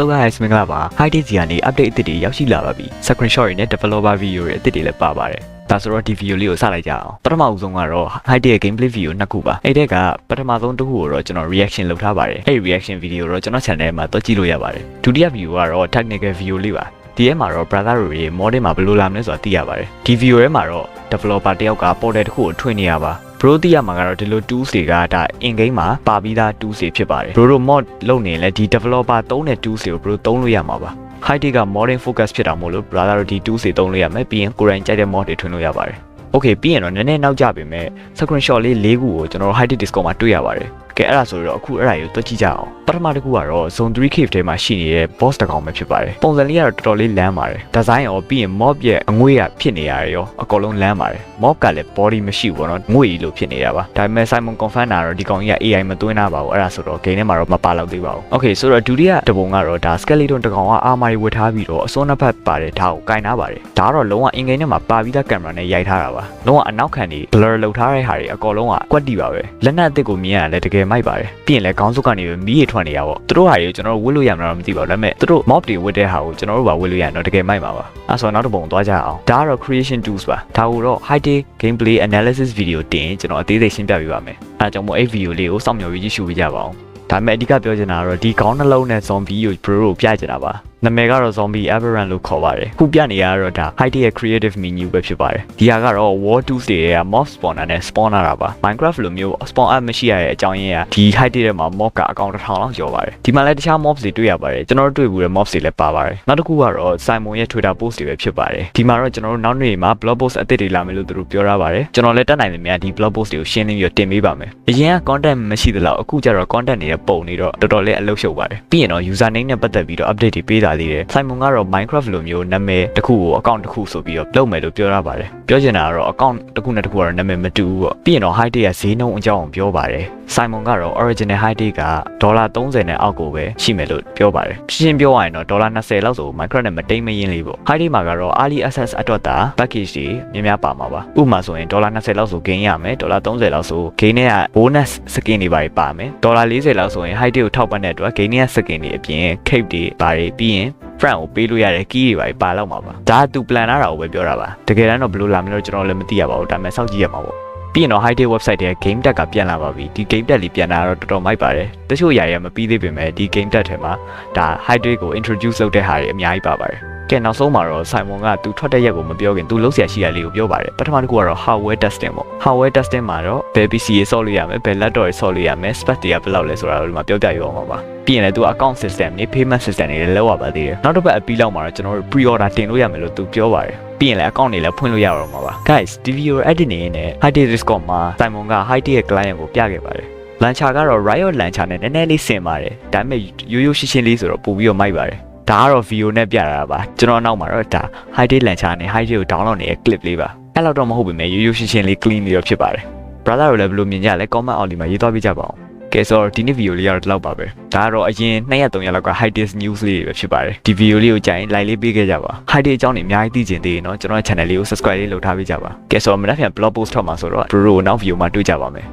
Hello guys မင်္ဂလာပါ High Day စီကနေ update အသစ်တွေရောက်ရှိလာပါပြီ Screenshot တွေနဲ့ developer video တွေအသစ်တွေလည်းပါပါတယ်ဒါဆိုတော့ဒီ video လေးကိုစလိုက်ကြအောင်ပထမဦးဆုံးကတော့ High Day ရဲ့ gameplay video နှစ်ခုပါအဲ့တဲ့ကပထမဆုံးတစ်ခုကိုတော့ကျွန်တော် reaction လုပ်ထားပါတယ်အဲ့ဒီ reaction video ကိုတော့ကျွန်တော် channel မှာတော့ကြည့်လို့ရပါတယ်ဒုတိယ video ကတော့ technical video လေးပါဒီထဲမှာတော့ brother တွေ model မှာဘယ်လိုလာမလဲဆိုတာသိရပါတယ်ဒီ video ထဲမှာတော့ developer တယောက်က portal တစ်ခုကိုထွင်နေရပါ bro တိရမှာကတော့ဒီလို tools တွေကဒါ in game မှာပါပြီးသား tools တွေဖြစ်ပါတယ် bro တို့ mod လုပ်နေရင်လည်းဒီ developer သုံးတဲ့ tools တွေကို bro သုံးလို့ရမှာပါ high tech က modern focus ဖြစ်တာမို့လို့ brother တို့ဒီ tools တွေသုံးလို့ရမယ်ပြီးရင်ကိုယ်တိုင်ကြိုက်တဲ့ mod တွေထွင်လို့ရပါတယ် okay ပြီးရင်တော့နည်းနည်းနောက်ကျပေမဲ့ screenshot လေး၄ခုကိုကျွန်တော်တို့ high tech discord မှာတွေ့ရပါတယ် ကဲအဲ့ဒါဆိုတော့အခုအဲ့ဒါကိုတွက်ကြည့်ကြအောင်ပထမတစ်ခုကတော့ zone 3 cave ထဲမှာရှိနေတဲ့ boss တစ်ကောင်ပဲဖြစ်ပါတယ်ပုံစံလေးကတော့တော်တော်လေးလမ်းပါတယ်ဒီဇိုင်းရောပြီးရင် mob ရဲ့အငွေ့ရဖြစ်နေရတယ်ရောအကုန်လုံးလမ်းပါတယ် mob ကလည်း body မရှိဘူးပေါ့နော်ငွေ့ကြီးလို့ဖြစ်နေတာပါဒါပေမဲ့ Simon confirm တာတော့ဒီကောင်ကြီးက AI မသွင်းတာပါဘူးအဲ့ဒါဆိုတော့ game ထဲမှာတော့မပါတော့သေးပါဘူး okay ဆိုတော့ဒုတိယတပုံကတော့ဒါ skeleton တစ်ကောင်က armor ဝတ်ထားပြီးတော့အစွန်းနှစ်ဖက်ပါတယ်ဒါကိုကင်ထားပါတယ်ဒါကတော့လုံးဝ in game ထဲမှာပါပြီးသား camera နဲ့ရိုက်ထားတာပါလုံးဝအနောက်ခံတွေ blur လုပ်ထားတဲ့ဟာတွေအကုန်လုံးကကွက်တီပါပဲလက်နက်အစ်စ်ကိုမြင်ရလဲတကယ်မိုက်ပါတယ်ပြီးရင်လည်းခေါင်းစုပ်ကနေမီးရထွက်နေရပေါ့သူတို့ဟာတွေကျွန်တော်တို့ဝတ်လို့ရမှာတော့မသိပါဘူးဒါပေမဲ့သူတို့ mob တွေဝတ်တဲ့ဟာကိုကျွန်တော်တို့ပါဝတ်လို့ရရင်တော့တကယ်မိုက်ပါပါအဲဆိုတော့နောက်တစ်ပုံသွားကြအောင်ဒါကတော့ creation tools ပါဒါကိုတော့ high tech gameplay analysis video တင်ရင်ကျွန်တော်အသေးစိတ်ရှင်းပြပေးပါမယ်အဲဒါကြောင့်မို့အဲ့ video လေးကိုစောင့်မျှော်ပြီးကြည့်ရှုပေးကြပါအောင်ဒါပေမဲ့အဓိကပြောချင်တာကတော့ဒီခေါင်းနှလုံးနဲ့ zombie ကို bro ကိုပြချင်တာပါ နာမည်ကတော့ zombie aberrant လို့ခေါ်ပါတယ်ခုပြနေရတော့ဒါ high tech ရဲ့ creative menu ပဲဖြစ်ပါတယ်ဒီဟာကတော့ war tools တွေက mob spawner နဲ့ spawner တာပါ minecraft လိုမျိုး spawn up မရှိရတဲ့အကြောင်းရင်းကဒီ high tech ထဲမှာ mob ကအကောင့်တစ်ထောင်လောက်ကျော်ပါတယ်ဒီမှာလည်းတခြား mobs တွေတွေ့ရပါတယ်ကျွန်တော်တို့တွေ့ဘူးတဲ့ mobs တွေလည်းပါပါတယ်နောက်တစ်ခုကတော့ Simon ရဲ့ Twitter post တွေပဲဖြစ်ပါတယ်ဒီမှာတော့ကျွန်တော်တို့နောက်နေ့မှာ blog post အသစ်တွေလာမယ်လို့သူတို့ပြောထားပါတယ်ကျွန်တော်လည်းတက်နိုင်တယ်များဒီ blog post တွေကိုရှင်းလင်းပြီးတင်ပေးပါမယ်အရင်က content မရှိသလောက်အခုကျတော့ content တွေပုံနေတော့တော်တော်လေးအလုပ်ရှုပ်ပါတယ်ပြီးရင်တော့ user name နဲ့ပတ်သက်ပြီးတော့ update တွေပေးတာသေးတယ် Simon ကတော့ Minecraft လိုမျိုးနာမည်တစ်ခုကို account တစ်ခုဆိုပြီးတော့လုပ်မယ်လို့ပြောရပါတယ်ပြောချင်တာကတော့ account တစ်ခုနဲ့တစ်ခုကတော့နာမည်မတူဘူးပေါ့ပြီးရင်တော့ high tech ကဈေးနှုန်းအကြောင်းကိုပြောပါတယ် Simon ကတော့ original high tech ကဒေါ်လာ30နဲ့အောက်ကိုပဲရှိမယ်လို့ပြောပါတယ်ရှင်းပြောရရင်တော့ဒေါ်လာ20လောက်ဆို Minecraft နဲ့မတိမ်မရင်လေးပေါ့ high tech မှာကတော့ early access အတွက်တာ package တွေများများပါမှာပါဥပမာဆိုရင်ဒေါ်လာ20လောက်ဆို gain ရမယ်ဒေါ်လာ30လောက်ဆို gain နဲ့က bonus skin တွေပါပါမယ်ဒေါ်လာ40လောက်ဆိုရင် high tech ကိုထောက်ပံ့တဲ့အတွက် gain နဲ့ skin တွေအပြင် cape တွေပါတယ်ပြီးရင် friend ကိုပေးလို့ရတဲ့ key တွေပါပါလောက်မှာပါဒါကသူ plan ထားတာကိုပဲပြောတာပါတကယ်တမ်းတော့ဘယ်လိုလာမလဲတော့ကျွန်တော်လည်းမသိရပါဘူးဒါပေမဲ့စောင့်ကြည့်ရမှာပေါ့ပြီးရင်တော့ high tech website ရဲ့ game tag ကပြန်လာပါပြီဒီ game tag လေးပြန်လာတော့တော်တော်မိုက်ပါတယ်တချို့ຢာတွေကမပြီးသေးပေမဲ့ဒီ game tag ထဲမှာဒါ high tech ကို introduce လုပ်တဲ့ဟာတွေအများကြီးပါပါတယ် ကဲနောက်ဆုံးမှာတော့ Simon ကသူထွက်တဲ့ရက်ကိုမပြောခင်သူလုံးဆရာရှိရလေးကိုပြောပါတယ်ပထမတစ်ခုကတော့ hardware testing ပေါ့ hardware testing မှာတော့ဘယ် PC ရေဆော့လို့ရမယ်ဘယ် laptop ရေဆော့လို့ရမယ် spec တွေကဘယ်လောက်လဲဆိုတာတော့ဒီမှာပြောပြရအောင်ပါပါပြီးရင်လည်းသူ account system နဲ့ payment system တွေလည်းလောက်ရပါသေးတယ်နောက်တစ်ပတ်အပြီးလောက်မှာတော့ကျွန်တော်တို့ pre order တင်လို့ရမယ်လို့သူပြောပါတယ်ပြီးရင်လည်း account တွေလည်းဖွင့်လို့ရတော့မှာပါ guys ဒီ video edit နေရင်လည်း high tech discord မှာ Simon က high tech ရဲ့ client ကိုပြခဲ့ပါတယ်လန်ချာကတော့ Riot လန်ချာနဲ့နည်းနည်းလေးဆင်ပါတယ်ဒါပေမဲ့ရိုးရိုးရှင်းရှင်းလေးဆိုတော့ပို့ပြီးတော့မိုက်ပါတယ် ဒါကတော့ video နဲ့ပြတာပါကျွန်တော်နောက်မှာတော့ဒါ high tech လန်ချာနဲ့ high tech ကို download နေတဲ့ clip လေးပါအဲ့လောက်တော့မဟုတ်ပေမဲ့ရိုးရိုးရှင်းရှင်းလေး clean လေးတော့ဖြစ်ပါတယ် brother တို့လည်းဘယ်လိုမြင်ကြလဲ comment အောက်လေးမှာရေးသွားပြကြပါဦးကဲဆိုတော့ဒီနေ့ video လေးကတော့ဒီလောက်ပါပဲဒါကတော့အရင်2ရက်3ရက်လောက်က high tech news လေးတွေပဲဖြစ်ပါတယ်ဒီ video လေးကိုကြိုင် like လေးပေးခဲ့ကြပါ high tech အကြောင်းတွေအများကြီးသိချင်သေးရင်တော့ကျွန်တော် channel လေးကို subscribe လေးလုပ်ထားပေးကြပါကဲဆိုတော့မနေ့ပြန် blog post ထောက်မှာဆိုတော့ bro နောက် video မှာတွေ့ကြပါမယ်